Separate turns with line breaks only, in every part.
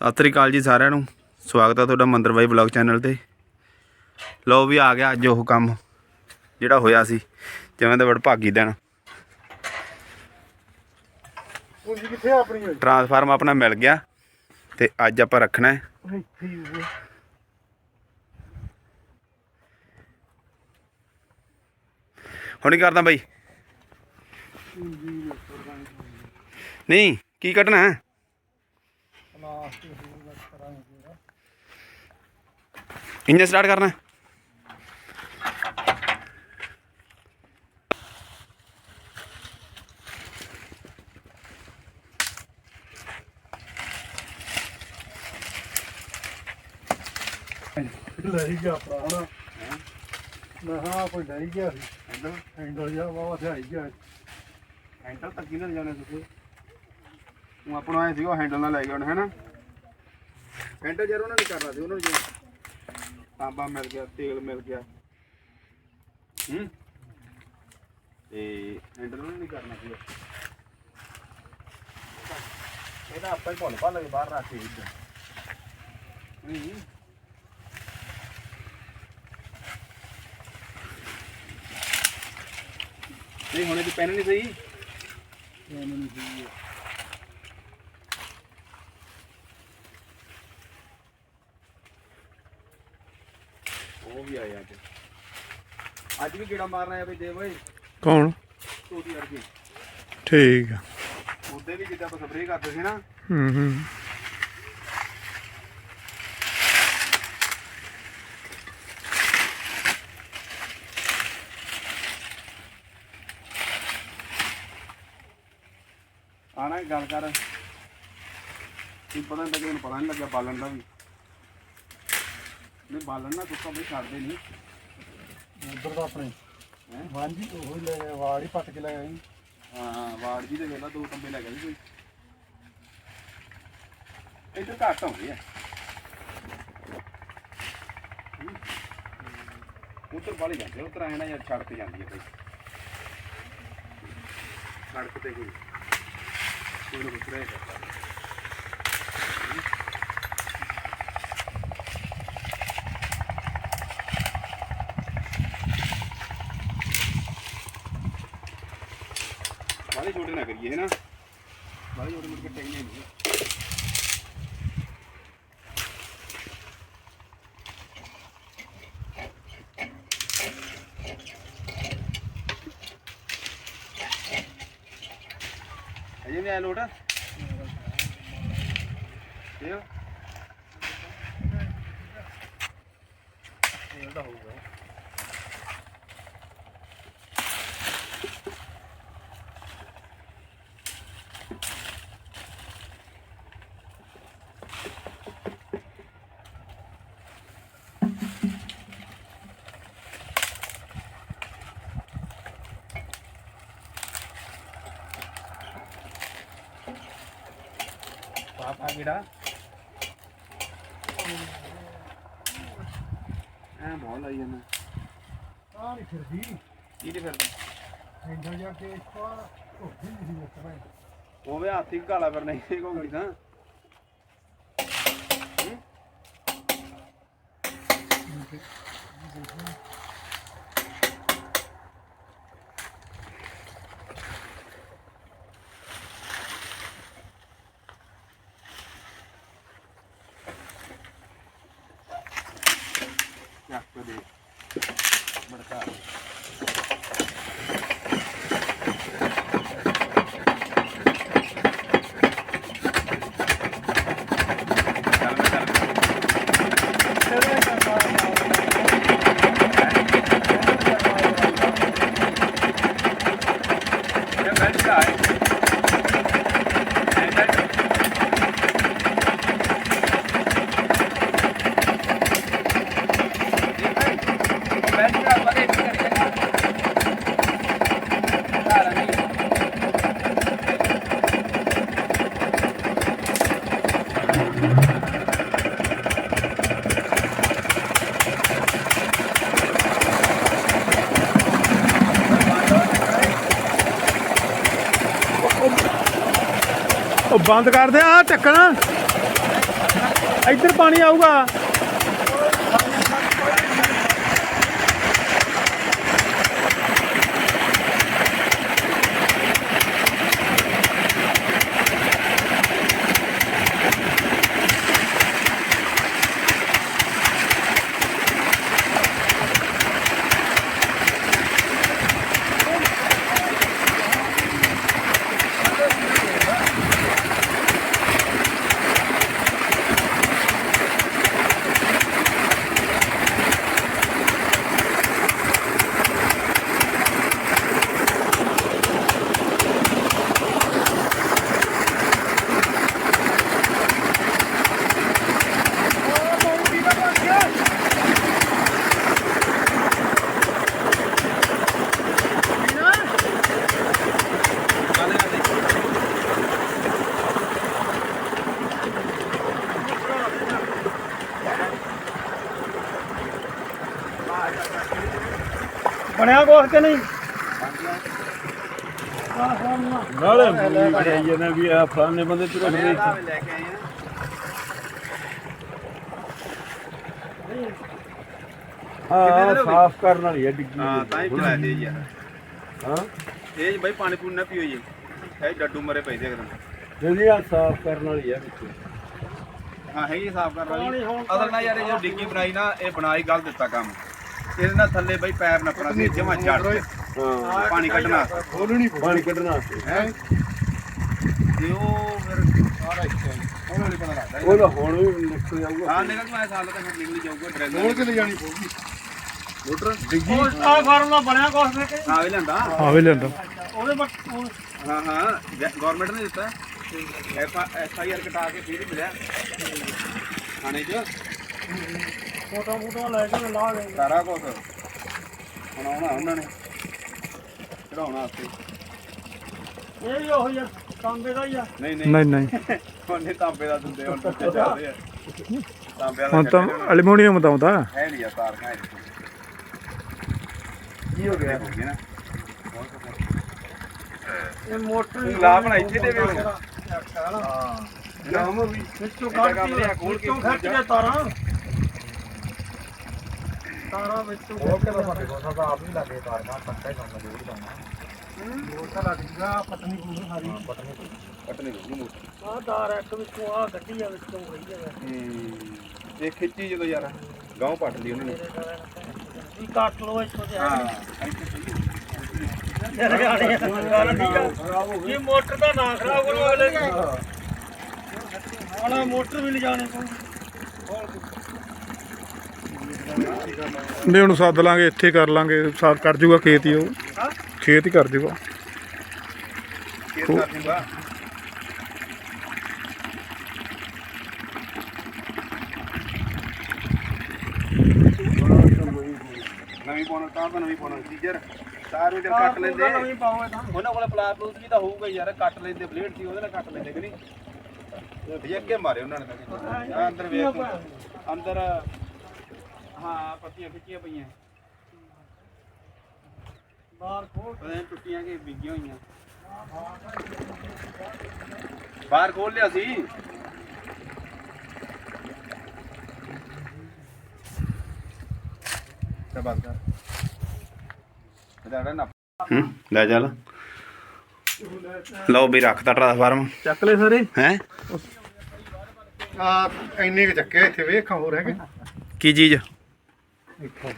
ਸਤਿ ਸ੍ਰੀ ਅਕਾਲ ਜੀ ਸਾਰਿਆਂ ਨੂੰ। ਸਵਾਗਤ ਹੈ ਤੁਹਾਡਾ ਮੰਦਰ ਬਾਈ ਵਲੌਗ ਚੈਨਲ ਤੇ। ਲੋ ਵੀ ਆ ਗਿਆ ਅੱਜ ਉਹ ਕੰਮ ਜਿਹੜਾ ਹੋਇਆ ਸੀ ਜਿਵੇਂ ਦਾ ਵੜ ਭਾਗੀ ਦੇਣ।
ਪੂੰਜੀ ਕਿੱਥੇ ਆ ਆਪਣੀ ਓਏ?
ਟਰਾਂਸਫਾਰਮ ਆਪਣਾ ਮਿਲ ਗਿਆ ਤੇ ਅੱਜ ਆਪਾਂ ਰੱਖਣਾ ਹੈ।
ਇੱਥੇ ਹੀ ਹੋਊਗਾ।
ਹੁਣ ਕੀ ਕਰਦਾ ਬਾਈ? ਨਹੀਂ ਕੀ ਕੱਢਣਾ ਹੈ
ਪਲਾਸਟਿਕ ਹੋਊਗਾ ਕਰਾਂਗੇ ਜਿਹੜਾ
ਇੰਜਨ ਸਟਾਰਟ ਕਰਨਾ। ਹੈ?
ਲੈ ਹੀ ਗਿਆ ਪ੍ਰਾਣਾ। ਮੈਂ ਹਾਂ ਕੋਈ ਲੈ ਗਿਆ ਸੀ। ਹੈਂਡਲ ਜਾ ਬਾਬਾ ਤੇ ਆਈ ਗਿਆ।
ਹੈਂਡਲ ਤੱਕ ਕਿਹਨਾਂ ਜਾਣਾ ਤੁਸੀਂ? ਉਹ ਆਪਣਾ ਆਏ ਸੀਗਾ ਹੈਂਡਲ ਨਾਲ ਲੈ ਕੇ ਆਉਣਾ ਹੈ ਨਾ ਹੈਂਡਲ ਯਾਰ ਉਹਨਾਂ ਨੇ ਕਰਨਾ ਸੀ ਉਹਨਾਂ ਨੂੰ ਜਿਵੇਂ ਤਾਂਬਾ ਮਿਲ ਗਿਆ, ਤੇਲ ਮਿਲ ਗਿਆ। ਹੂੰ? ਤੇ ਹੈਂਡਲ ਉਹਨਾਂ ਨੇ ਕਰਨਾ ਸੀ ਇਹਦਾ ਆਪਾਂ ਹੀ ਭੁੱਲ ਭੱਲ ਕੇ ਬਾਹਰ ਰੱਖ ਕੇ ਇੱਧਰ। ਨਹੀਂ ਨਹੀਂ, ਹੁਣੇ ਤੇ ਪੈਨ ਨਹੀਂ ਸਹੀ।
ਮੈਨੂੰ ਨਹੀਂ ਸੀ
ਉਹ ਆਏ ਅੱਜ। ਅੱਜ ਵੀ ਕੀੜਾ ਮਾਰਨ ਆਇਆ ਬਈ ਦੇ ਓਏ।
ਕੌਣ? ਠੀਕ ਆ।
ਉਹਦੇ ਵੀ ਜਿੱਦਾਂ ਆਪਾਂ ਸਪਰੇਅ ਕਰਦੇ ਸੀ ਨਾ।
ਹੂੰ ਹੂੰ।
ਆਣਾ ਗੱਲ ਕਰ। ਕੀ ਪਤਾ ਨਹੀਂ ਲੱਗਿਆ ਪਤਾ ਨਹੀਂ ਲੱਗਿਆ ਬਾਲਣ ਦਾ ਵੀ। ਨਹੀਂ ਬਾਲਣ ਨਾ ਕੁੱਕਾ ਬਈ ਛੱਡਦੇ ਨਹੀਂ।
ਉਧਰ ਦਾ ਆਪਣੇ।
ਹੈਂ?
ਹਾਂਜੀ ਉਹ ਹੀ ਲੈ ਗਿਆ ਵਾੜ ਹੀ ਪੱਟ ਕੇ ਲੈ ਆਈ।
ਹਾਂ ਹਾਂ ਵਾਰਡ ਜੀ ਦੇ ਵੇਲਾ ਦੋ ਕੰਬੇ ਲੈ ਗਏ ਸੀ। ਕੋਈ ਇੱਧਰ ਘੱਟ ਆਉਂਦੇ ਆ। ਉੱਧਰ ਵਾਲੇ ਜਾਂਦੇ ਉੱਧਰ ਆਏ ਨਾ ਯਾਰ ਛੱਡ ਤੇ ਜਾਂਦੀ ਹੈ ਕੋਈ ਸੜਕ ਤੇ ਕੋਈ ਕੋਈ ਨਾ ਕੁਛ ਵਾਲੇ ਛੋਟੇ ਨਾ ਕਰੀਏ ਹੈ ਨਾ ਵਾਲੇ ਛੋਟੇ ਮੁੜ ਕੇ ਟੈਗਨੇ ਨਹੀਂ ਅਜੇ ਨਹੀਂ ਆਇਆ ਲੋਟ? ਇਹ
ਇਹਦਾ
ਕਿਹੜਾ ਐ ਬਹੁਤ ਲਾਈ ਜਾਂਦਾ।
ਆ ਨਹੀਂ ਫਿਰਦੀ।
ਕਿਹਦੇ ਫਿਰਦਾ।
ਹੈਂਡਲ ਜਾ ਕੇ ਪਾ ਉਹ ਵੀ ਨਹੀਂ ਸੀ ਉੱਤਰ
ਉਹ ਵੀ ਹੱਥ ਹੀ ਕਾਲਾ ਫਿਰ ਨਹੀਂ ਇਹ ਕੋਗਲੀ ਤਾਂ। ਦੇ ਬੜਕਾ
ਬੰਦ ਕਰ ਦੇ ਆ ਢੱਕਣ
ਇੱਧਰ ਪਾਣੀ ਆਊਗਾ। ਬਣਿਆ ਕੁਛ ਕਿ ਨਹੀਂ? ਨਾਲੇ ਮੂੰਹ ਜਾਈਏ ਨਾ ਵੀ ਆ ਫਲਾਣੇ ਬੰਦੇ ਇੱਥੇ।
ਲੈ ਕੇ ਆਏ ਆ
ਹਾਂ ਸਾਫ਼ ਕਰਨ ਵਾਲੀ ਹੈ ਡਿੱਗੀ
ਹਾਂ ਤਾਂ ਹੀ ਚਲਾ ਦੇ ਯਾਰ
ਹਾਂ?
ਇਹ ਬਾਈ ਪਾਣੀ ਪੂਣੀ ਨਾ ਪੀਓ ਜੀ। ਇਹ ਡੱਡੂ ਮਰੇ ਪਏ ਦੇ ਅਗਰ
ਜਿਹੜੀ ਆ ਸਾਫ਼ ਕਰਨ ਵਾਲੀ ਹੈ ਵਿੱਚ।
ਹਾਂ ਹੈ ਹੀ ਸਾਫ਼ ਕਰ ਵਾਲੀ। ਅਸਲ ਨਾਲ ਯਾਰ ਇਹ ਜੋ ਡਿੱਗੀ ਬਣਾਈ ਨਾ ਇਹ ਬਣਾਈ ਗਲਤ ਦਿੱਤਾ ਕੰਮ। ਇਹਦੇ ਨਾਲ ਥੱਲੇ ਬਈ ਪੈਰ ਨੱਪਣਾ ਸੀ ਜਮਾ ਜੜ ਤੇ
ਹਾਂ।
ਪਾਣੀ ਕੱਢਣਾ।
ਖੋਲਣੀ
ਪਾਣੀ ਕੱਢਣਾ।
ਹੈ? ਤੇ ਉਹ ਫਿਰ ਸਾਰਾ ਇੱਥੇ ਉਹਨਾਂ ਨੂੰ ਪਤਾ ਲੱਗਦਾ।
ਉਹ ਹੁਣ ਵੀ ਨਿਕਲ ਜਾਊਗਾ।
ਹਾਂ ਨਿਕਲ ਮੈਂ ਸਾਲ ਤੱਕ ਨਿਕਲ ਹੀ ਜਾਊਗਾ ਡਰੈਲ
ਖੋਲ ਕੇ ਲੈ ਜਾਣੀ ਪਊਗੀ।
ਮੋਟਰ?
ਆ ਫਾਰਮੂਲਾ ਬਣਿਆ ਕੁਛ ਫਿਰ ਕਿ।
ਹਾਂ। ਵੀ ਲੈਂਦਾ
ਆ ਵੀ ਲੈਂਦਾ ਉਹਦੇ ਬਟ
ਹਾਂ ਹਾਂ। ਗਵਰਨਮੈਂਟ ਨੇ ਦਿੱਤਾ। ਐਫ ਆਈ ਆਰ ਕਟਾ ਕੇ ਫਿਰ ਹੀ ਮਿਲਿਆ। ਥਾਣੇ 'ਚ।
ਫੋਟੋ ਫੋਟੋ ਲੈ ਕੇ ਲਾ ਦੇ।
ਸਾਰਾ ਕੁਝ ਬਣਾਉਣਾ ਉਹਨਾਂ ਨੇ। ਚੜਾਉਣਾ ਉੱਤੇ
ਇਹ ਵੀ ਉਹੀ ਆ ਤਾਂਬੇ ਦਾ ਹੀ ਆ।
ਨਹੀਂ ਨਹੀਂ।
ਨਹੀਂ ਨਹੀਂ।
ਉਹਨੇ ਤਾਂਬੇ ਦਾ ਦਿੰਦੇ ਹੁਣ ਤੇ ਚੱਲਦੇ ਆ। ਤਾਂਬੇ ਦਾ
ਹੁਣ ਤਾਂ ਐਲੂਮੀਨੀਅਮ ਦਾ ਆਉਂਦਾ।
ਹੈ ਨਹੀਂ ਆ ਤਾਰ ਹੈ ਕੀ ਹੋ ਗਿਆ? ਹੋ ਗਿਆ ਨਾ।
ਇਹ ਮੋਟਰ
ਲਾ ਬਣਾ ਇੱਥੇ ਦੇ ਵੀ ਹਾਂ।
ਨਾਮ ਵੀ
ਵਿੱਚੋਂ ਕੱਢ ਕੇ
ਖੋਲ ਕੇ
ਖਿੱਚ ਕੇ ਤਾਰਾਂ। ਤਾਰਾਂ ਵਿੱਚੋਂ
ਖੋਲ ਕੇ ਤਾਂ ਪੱਟੇ ਕੋਲ ਤਾਂ ਆਪ ਨਹੀਂ ਲੱਗੇ ਤਾਰ ਮਾਰ ਪੱਟਾ ਹੀ ਕੰਮ ਜ਼ਰੂਰ ਕਰਨਾ। ਤਾਂ ਲੱਗ ਜੂਗਾ ਪਤਨੀ ਕੋਲ ਸਾਰੀ। ਪਤਨੀ
ਕੱਟਣੇ ਨੂੰ। ਮੋਟਰ।
ਆਹ ਤਾਰ ਇੱਕ ਵਿੱਚੋਂ ਆ ਗੱਡੀ ਆ ਵਿੱਚੋਂ ਗਈ ਆ।
ਹੂੰ। ਇਹ ਖਿੱਚੀ ਜਦੋਂ ਯਾਰ ਗਾਉਂ ਪੱਟ ਲਈ ਉਹਨਾਂ। ਨੇ
ਵੀ ਕੱਟ ਲੋ ਇੱਥੋਂ ਤੇ
ਹਾਂ।
ਇਹ ਮੋਟਰ ਦਾ ਨਾ ਖਰਾਬ ਕਰੋ ਅਗਲੇ ਆਣਾ ਮੋਟਰ ਵੀ ਲਿਜਾਣੇ ਪਊ।
ਨਹੀਂ ਉਹਨੂੰ ਸੱਦ ਲਾਂਗੇ ਇੱਥੇ ਕਰ ਲਾਂਗੇ ਸਾਰ ਕਰ ਜੂਗਾ ਖੇਤ ਹੀ ਉਹ। ਖੇਤ ਹੀ ਕਰ ਜੂਗਾ।
ਖੇਤ ਕਰ ਦੂੰਗਾ ਨਵੀਂ ਪਾਉਣਾ ਤਾਂ ਤਾਂ ਨਵੀਂ ਪਾਉਣਾ ਸੀਜਰ ਤਾਰ ਵੀ ਚੱਲ ਕੱਟ ਲੈਂਦੇ।
ਨਵੀਂ ਪਾਓ ਤਾਂ।
ਉਹਨਾਂ ਕੋਲੇ ਪਲਾਸ ਪਲੂਸ ਵੀ ਤਾਂ ਹੋਊਗਾ ਹੀ ਯਾਰ ਕੱਟ ਲੈਂਦੇ ਬਲੇਡ ਸੀ ਉਹਦੇ ਨਾਲ ਕੱਟ ਲੈਂਦੇ ਕਿ ਨਹੀਂ? ਵੀ ਅੱਗੇ ਮਾਰੇ ਉਹਨਾਂ ਨੇ ਤਾਂ। ਅੰਦਰ ਵੇਖ। ਅੰਦਰ ਹਾਂ ਪੱਤੀਆਂ ਖਿੱਚੀਆਂ ਪਈਆਂ।
ਬਾਹਰ ਖੋਲ
ਪਤਾ ਨਹੀਂ ਟੁੱਟੀਆਂ ਕਿ ਵਿਗੀਆਂ ਹੋਈਆਂ। ਬਾਹਰ ਖੋਲ ਲਿਆ ਸੀ। ਤੇ ਬਾਤ ਕਰ। ਇਹਦਾ ਨਾ ਲੈ ਚੱਲ। ਲਓ ਵੀ ਰੱਖਤਾ ਟ੍ਰਾਂਸਫਾਰਮ
ਚੱਕ ਲੈ ਸਾਰੇ।
ਹੈ?
ਆ ਇੰਨੇ ਕੁ ਚੱਕੇ ਇੱਥੇ ਵੇਖ ਹੋਰ ਹੈਗੇ।
ਕੀ ਚੀਜ਼?
ਇੱਥੋਂ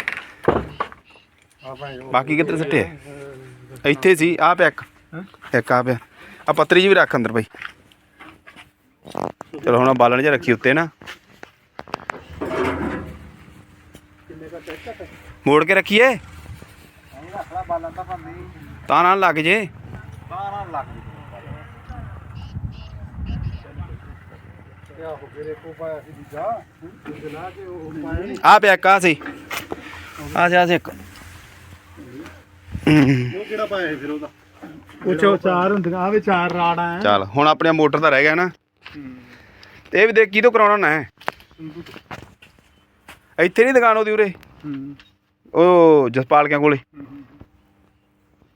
ਆ ਭਾਈ ਉਹ
ਬਾਕੀ ਕਿੱਧਰ ਸੱਟੇ? ਇੱਥੇ ਸੀ ਆ ਪਿਆ ਇੱਕ। ਇੱਕ ਆ ਪਿਆ। ਆ ਪੱਤਰੀ ਜੀ ਵੀ ਰੱਖ ਅੰਦਰ ਬਈ। ਚਲੋ ਹੁਣ ਆਹ ਬਾਲਣ ਜਿਹਾ ਰੱਖੀ ਉੱਤੇ ਨਾ। ਮੋੜ ਕੇ ਰੱਖੀਏ? ਤਾਂ ਨਾ ਲੱਗ ਜੇ।
ਕਿਆ ਹੋ ਗਏ ਕੋ ਪਾਇਆ ਸੀ ਦੂਜਾ ਦੂਜਾ ਲਾ ਕੇ ਉਹ ਪਾਇਆ ਨੀ।
ਆ ਪਿਆ ਇੱਕ ਆ ਸੀ। ਆ ਜਾ ਇੱਕ
ਉਹ ਕਿਹੜਾ ਪਾਇਆ ਸੀ ਫਿਰ ਉਹਦਾ?
ਉਹ ਚੋ ਚਾਰ ਹੁੰਦੀਆਂ ਆ ਵੀ ਚਾਰ ਰਾੜਾਂ ਆ।
ਚੱਲ ਹੁਣ ਆਪਣੇ ਮੋਟਰ ਦਾ ਰਹਿ ਗਿਆ ਨਾ। ਤੇ ਇਹ ਵੀ ਦੇਖ ਕਿਹਦੋਂ ਕਰਾਉਣਾ ਨਾ ਹੈ? ਇੱਥੇ ਨਹੀਂ ਦੁਕਾਨ ਉਹਦੀ ਉਰੇ? ਉਹ ਜਸਪਾਲ ਕਿਆਂ ਕੋਲੇ।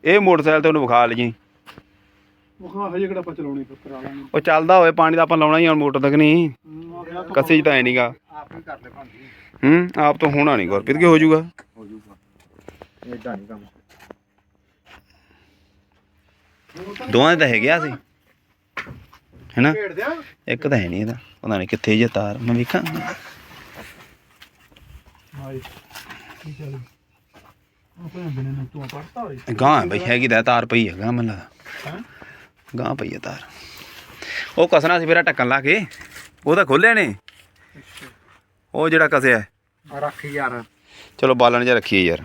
ਇਹ ਮੋਟਰਸਾਈਕਲ ਤੇ ਉਹਨੂੰ ਵਿਖਾ ਲਈ
ਉਹ ਹਾਂ ਹਜੇ ਕਿਹੜਾ ਆਪਾਂ ਚਲਾਉਣੀ ਫਿਰ ਕਰਾ ਲਾਂਗੇ।
ਉਹ ਚੱਲਦਾ ਹੋਵੇ ਪਾਣੀ ਦਾ ਆਪਾਂ ਲਾਉਣਾ ਹੀ ਹੁਣ ਮੋਟਰ ਤੱਕ ਨਹੀਂ।
ਹੂੰ,
ਕੱਸੇ 'ਚ ਤਾਂ ਐ ਨਹੀਂਗਾ
ਆਪ ਹੀ ਕਰ ਲੈ ਭਾਂਜੀ।
ਹੂੰ, ਆਪ ਤੋਂ ਹੋਣਾ ਨਹੀਂ ਗੁਰਪ੍ਰੀਤ, ਕਿ ਹੋ ਜਾਊਗਾ
ਹੋ ਜਾਊਗਾ ਇਦਾਂ ਨਹੀਂ ਕੰਮ
ਦੋਵਾਂ ਦੇ ਤਾਂ ਹੈਗੇ ਸੀ ਹੈਨਾ? ਇੱਕ ਤਾਂ ਹੈ ਨਹੀਂ ਇਹਦਾ, ਪਤਾ ਨਹੀਂ ਕਿੱਥੇ ਜੇ ਤਾਰ, ਮੈਂ ਵੇਖਾਂ। ਗਾਂ ਬਈ, ਹੈਗੀ ਦਾ ਤਾਰ ਪਈ ਹੈ ਗਾਂ ਮੈਨੂੰ ਲੱਗਦਾ।
ਹੈਂ?
ਗਾਂ ਪਈ ਹੈ ਤਾਰ। ਉਹ ਕਸਣਾ ਸੀ, ਫੇਰਾ ਢੱਕਣ ਲਾ ਕੇ, ਉਹ ਤਾਂ ਖੋਲਿਆ ਨੇ। ਉਹ ਜਿਹੜਾ ਕਸਿਆ ਹੈ।
ਰੱਖ ਯਾਰ
ਚਲੋ ਬਾਲਣ ਜਿਹਾ ਰੱਖੀਏ ਯਾਰ